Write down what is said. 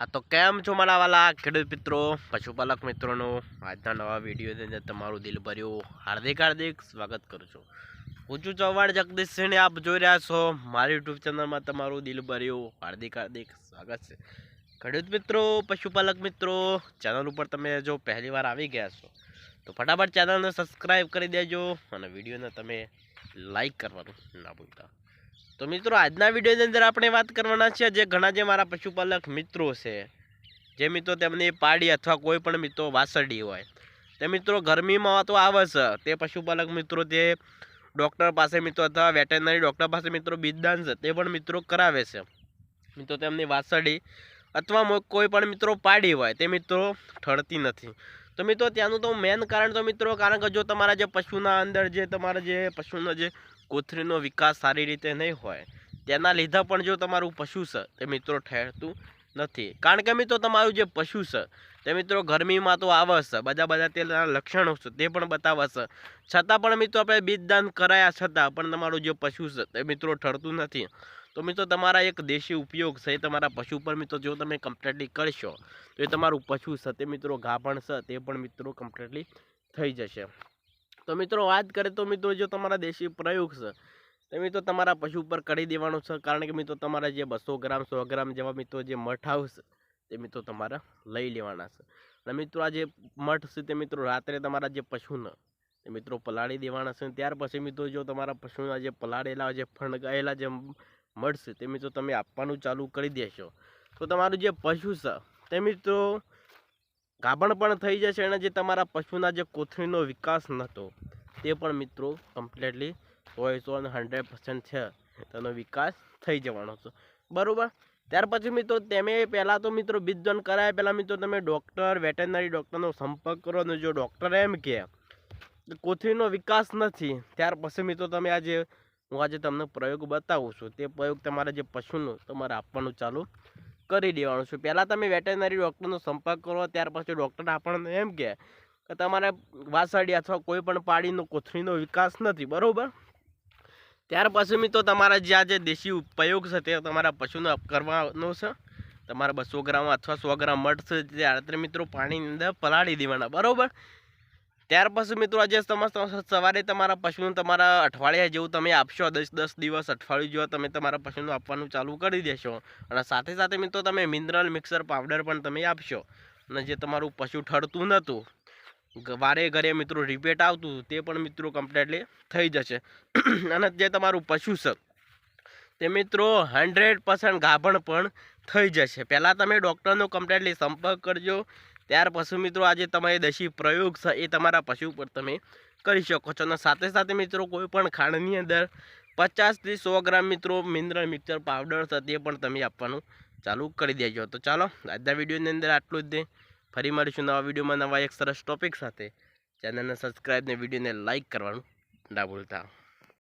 હા, તો કેમ છો મારા વાલા? ખેડૂત મિત્રો, પશુપાલક મિત્રોનો, આજના નવા વિડીયોની અંદર તમારું દિલ ભર્યું હાર્દિક હાર્દિક સ્વાગત કરું છું. હું છું ચૌહાણ જગદીશસિંહને આપ જોઈ રહ્યા છો મારી યુટ્યુબ ચેનલમાં તમારું દિલ ભર્યું હાર્દિક હાર્દિક સ્વાગત છે. ખેડૂત મિત્રો, પશુપાલક મિત્રો, ચેનલ ઉપર તમે જો પહેલી વાર આવી ગયા છો, તો ફટાફટ ચેનલને સબસ્ક્રાઈબ કરી દેજો અને વિડીયોને તમે લાઈક કરવાનું ના ભૂલતા. તો મિત્રો, આજના વિડીયોની અંદર આપણે વાત કરવાના છે જે ઘણા જે મારા પશુપાલક મિત્રો છે, જે મિત્રો તેમની પાડી અથવા કોઈ પણ મિત્રો વાસરડી હોય. તે મિત્રો, ગરમીમાં તો આવે છે. તે પશુપાલક મિત્રો, તે ડૉક્ટર પાસે મિત્રો અથવા વેટેનરી ડૉક્ટર પાસે મિત્રો બીજદાન છે. તે પણ મિત્રો કરાવે છે. મિત્રો, તેમની વાસરડી અથવા કોઈ પણ મિત્રો પાડી હોય, તે મિત્રો ઠરતી નથી. તો મિત્રો ત્યાંનું તો મેન કારણ તો મિત્રો, કારણ કે જો તમારા જે પશુના અંદર જે તમારા જે પશુનો જે કોથળીનો વિકાસ સારી રીતે નહીં હોય, તેના લીધે પણ જો તમારું પશુ છે, તે મિત્રો ઠેરતું નથી. કારણ કે મિત્રો તમારું જે પશુ છે, તે મિત્રો ગરમીમાં તો આવશે બધા બધા તેના લક્ષણો છે, તે પણ બતાવશે. છતાં પણ મિત્રો આપણે બીજદાન કરાયા છતાં પણ તમારું જે પશુ છે, તે મિત્રો ઠરતું નથી. તો મિત્રો તમારા એક દેશી ઉપયોગ છે તમારા પશુ પર મિત્રો જો તમે કમ્પ્લીટલી કરશો, તો એ તમારું પશુ છે, તે મિત્રો ગાભણ છે, તે પણ મિત્રો કમ્પ્લીટલી થઈ જશે. તો મિત્રો વાત કરીએ તો મિત્રો જો તમારા દેશી પ્રયોગ છે, તો મિત્રો તમારા પશુ પર કરી દેવાનું છે, કારણ કે મિત્રો તમારા જે બસો ગ્રામ, સો ગ્રામ જેવા મિત્રો જે મઠ આવશે, તે મિત્રો તમારા લઈ લેવાના છે. અને મિત્રો આ જે મઠ છે, તે મિત્રો રાત્રે તમારા જે પશુને, તે મિત્રો પલાળી દેવાના છે, ત્યાર પછી મિત્રો જો તમારા પશુના જે પલાળેલા, જે ફણગાયેલા, જે છે તે મિત્રો તમે આપવાનું ચાલુ કરી દેશો. તો તમારું જે પશુ છે તે મિત્રો ગાભણ પણ થઈ જશે અને જે તમારા પશુના જે કોથળીનો વિકાસ નહોતો તે પણ મિત્રો કમ્પ્લીટલી સો સો અને હંડ્રેડ પર્સન્ટ છે, તેનો વિકાસ થઈ જવાનો છે. બરાબર? ત્યાર પછી મિત્રો તમે પહેલાં તો મિત્રો બીજદાન કરાય, પહેલાં મિત્રો તમે ડૉક્ટર વેટેનરી ડૉક્ટરનો સંપર્ક કરો અને જો ડૉક્ટર એમ કહે કોથળીનો વિકાસ નથી, ત્યાર પછી મિત્રો તમે આજે હું આજે તમને પ્રયોગ બતાવું છું. તે પ્રયોગ તમારે જે પશુનું તમારે આપવાનું ચાલુ કરી દેવાનું છું. પહેલાં તમે વેટેનરી ડૉક્ટરનો સંપર્ક કરો, ત્યાર પછી ડૉક્ટર આપણને એમ કહે કે તમારે વાસળી અથવા કોઈ પણ પાડીનો કોથળીનો વિકાસ નથી, બરાબર? ત્યાર પછી મિત્રો તમારા જે આ જે દેશી ઉપયોગ છે, તે તમારા પશુને કરવાનો છે. તમારા બસો ગ્રામ અથવા સો ગ્રામ મઠ છે, તે રાત્રે મિત્રો પાણીની અંદર પલાળી દેવાના, બરાબર? ત્યાર પછી મિત્રો આજે સવારે તમારા પશુનું તમારા અઠવાડિયા જેવું તમે આપશો. દસ દસ દિવસ અઠવાડિયું જેવા તમે તમારા પશુનું આપવાનું ચાલુ કરી દેશો. અને સાથે સાથે મિત્રો તમે મિનરલ મિક્સર પાવડર પણ તમે આપશો. અને જે તમારું પશુ ઠરતું નહોતું વારે ઘરે મિત્રો રિપેટ આવતું તે પણ મિત્રો કમ્પ્લેટલી થઈ જશે. અને જે તમારું પશુ છે, તે મિત્રો હંડ્રેડ પર્સન્ટ ગાભણ પણ થઈ જશે. પહેલાં તમે ડૉક્ટરનો કમ્પ્લેટલી સંપર્ક કરજો. ત્યાર પછી મિત્રો આજે તમારે દશી પ્રયોગ છે એ તમારા પશુ પર તમે કરી શકો છો. અને સાથે સાથે મિત્રો કોઈ પણ ખાંડની અંદર પચાસથી સો ગ્રામ મિત્રો મિનરલ મિક્સર પાવડર છે તે પણ તમે આપવાનું ચાલુ કરી દેજો. તો ચાલો, આજના વિડીયોની અંદર આટલું જ દે. ફરી મળીશું નવા વિડીયોમાં નવા એક સરસ ટોપિક સાથે. ચેનલને સબસ્ક્રાઈબ ને વિડીયોને લાઇક કરવાનું ના ભૂલતા.